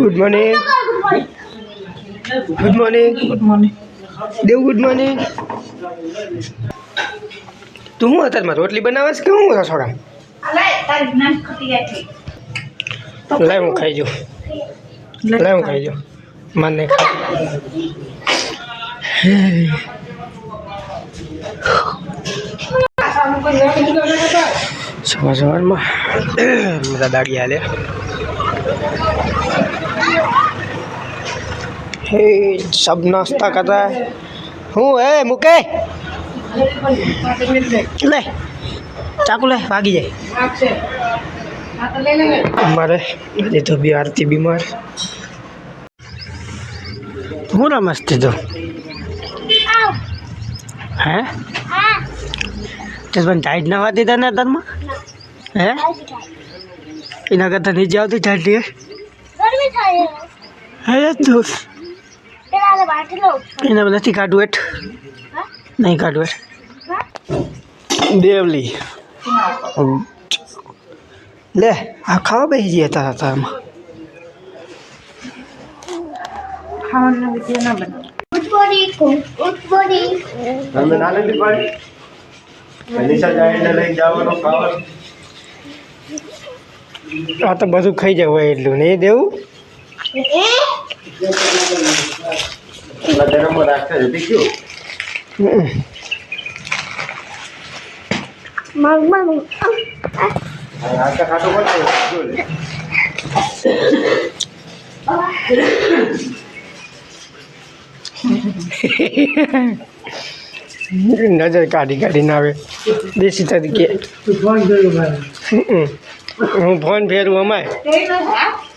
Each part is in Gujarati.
Good morning good morning good morning Dev good morning તું હું અત્યારમાં રોટલી બનાવે છે કે હું રસોડા? લાય હું ખાઈ જાઉં. લાય હું ખાઈ જાઉં. મને ખાઈ સવાર સવારમાં બધા દાડી હાલે. હે સબ નાસ્તા કરતા હે હું હે મૂકે લે ચાકુ લે ભાગી જાય અમારે આજે તો બી આરતી બીમાર હું રમસ તો હે તે પણ ટાઈટ ના વાતી તને તરમાં હે એના કરતાં નીચે આવતી ટાઈટ ગરમી થાય હે તો એને નથી કાઢવું એટ નહીં કાઢવું એટ દેવલી. લે આ ખાવા બેસી જઈએ તારા તારામાં. ખાવાનું વીડિયો ના બનાવ ઉઠબોડી ઉઠબોડી તમે ના નથી પાડી? અનિશા જાય લઈ જવાનો ખાવાનું. આ તો બધું ખાઈ જવું હોય એટલું. નહીં દેવું? નજર કાઢી કાઢીને આવે. દેશી તરીકે. હું ફોન ફેરું અમાય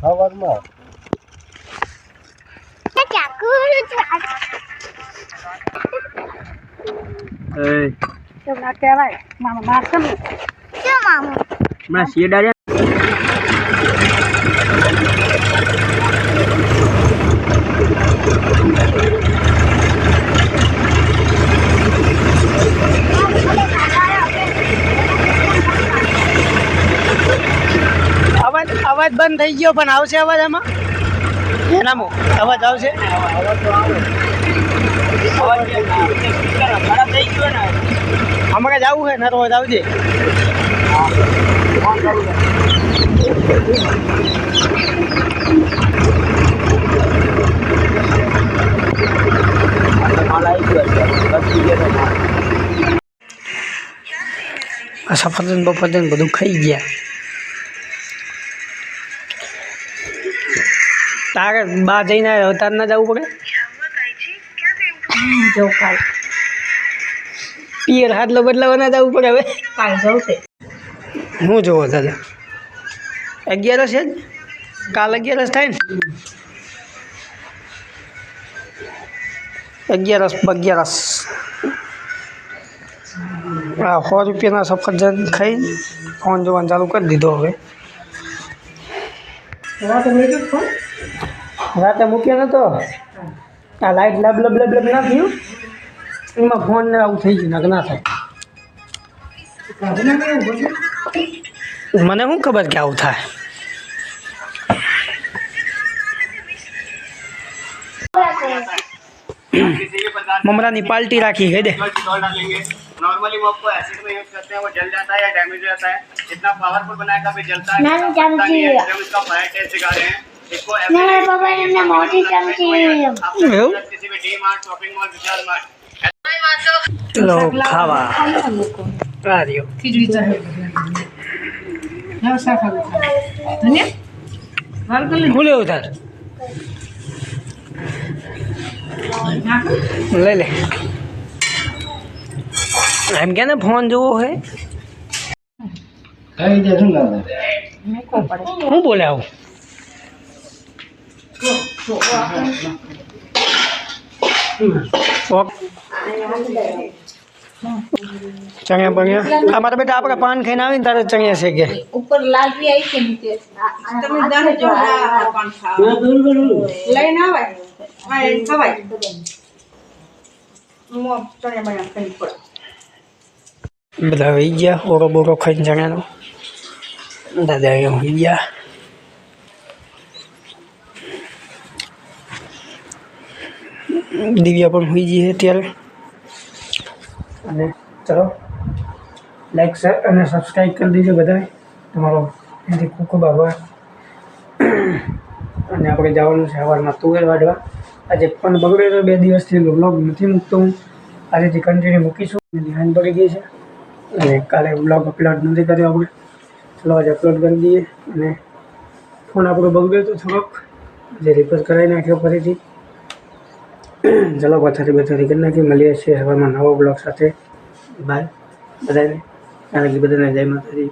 સવારમાં કેવાય મામા મારશે મામું શેડ આવ્યા અવાજ બંધ થઈ ગયો, પણ આવશે અવાજ આમાં? એનામાં અવાજ આવશે? અમારે જવું છે ને રોજ આવજે. સફરજન, બફરજન બધું ખાઈ ગયા. તારે બા જઈને આવ્યો તાર ના જવું પડે જવું કાલ પિયર હાથલો બદલાવા ના જવું પડે હવે કાલ જવું તે હું જોવો દાદા અગિયારસ છે જ કાલ અગિયારસ થાય ને અગિયારસ અગિયારસ આ સો રૂપિયાના સફરજન ખાઈ ફોન જોવાનું ચાલુ કરી દીધો હવે રાતે મૂક્યો નતો આ લાઈટ લબ લબ લબ લબ ના થયું એમાં ફોન ને આવું થઈ ગયું ના ના થાય મને શું ખબર કે આવું થાય મમરાની પાલ્ટી રાખી है दे नॉर्मली वो आपको एसिड में यूज करते हैं वो जल जाता है या डैमेज हो जाता है इतना पावरफुल बनाया कभी जलता है नानी कभी फटता नहीं है। चमची। हम इसका फायर टेस्ट दिखा रहे हैं मोटी खावा। खिचड़ी ना धनिया? कर ले भूले उधर। ले ले। हम क्या ना फ़ोन जो है। कहीं देखूँगा मैं को पड़े। हूँ बोले हूँ ચણ્યા આ અમારે બેટા આપણે પાન ખાઈને આવીને તારે ચણિયા છે કે ઉપર લાગી આવી છે નીચે. તમે દાને જો પાન ખાવ લઈને આવાય? આ એ ખવાય. મો તને મને કઈ પડે બધા વઈ ગયા ઓરો બોરો ખાઈને ચણ્યાનો દાદા અહીંયા હોઈ ગયા. દિવ્યા પણ હોઈ જઈએ અત્યારે. અને ચલો લાઈક શેર અને સબસ્ક્રાઈબ કરી દીજો બધાએ. તમારો એનાથી ખૂબ ખૂબ આભાર. અને આપણે જવાનું છે સવારમાં તુવેર વાઢવા. આજે પણ બગડેલો બે દિવસથી વ્લોગ નથી મૂકતો હું. આજેથી કન્ટિન્યુ મૂકીશું. અને પડી ગઈ છે. અને કાલે બ્લોગ અપલોડ નથી કર્યો આપણે. ચલો, આજે અપલોડ કરી દઈએ. અને ફોન આપણો બગડ્યો તો થોડોક. જે રિપેર કરાવી નાખ્યો ફરીથી. ચલો પથારી બથારી કરી નાખી મળીએ છીએ હવામાં નવો બ્લોગ સાથે. બાય બધાને. કારણ કે બધાને જય માતાજી.